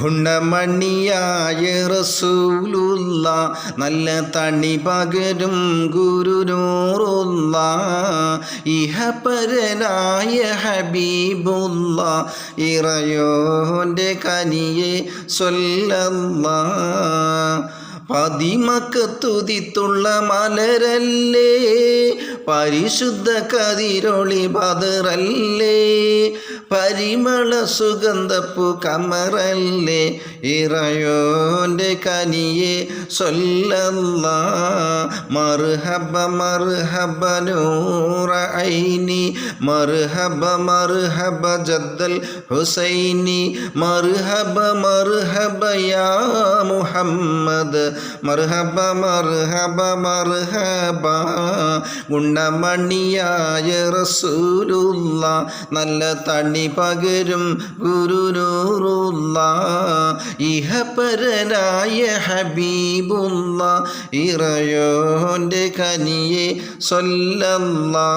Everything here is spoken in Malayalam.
ഗുണമണിയായ റസൂലുള്ള നല്ല തണി പകരും ഗുരുനൂറുള്ള ഇഹപരനായ ഹബീബുള്ള ഇറയോന്റെ കനിയെ സ്വല്ലല്ല. പതിമക്കത്തുതിത്തുള്ള മലരല്ലേ പരിശുദ്ധ കതിരൊളി ബദറല്ലേ പരിമള സുഗന്ധപ്പു കമറല്ലേ ഇറയോന്റെ കനിയെ സൊല്ലല്ല. മർഹബ മർഹബ നൂറ ഐനി. മർഹബ മർഹബ ജദ്ദൽ ഹുസൈനി. മർഹബ മർഹബ യാ മുഹമ്മദ്. മർഹബ മർഹബ മർഹബ ഗുണമണിയായ റസൂലുള്ള. നല്ല തണി പകരും ഗുരുനൂറുള്ള ഇഹപരനായ ഹബീബുള്ള. ഇറയോന്റെ കനിയെ സൊല്ലല്ലാ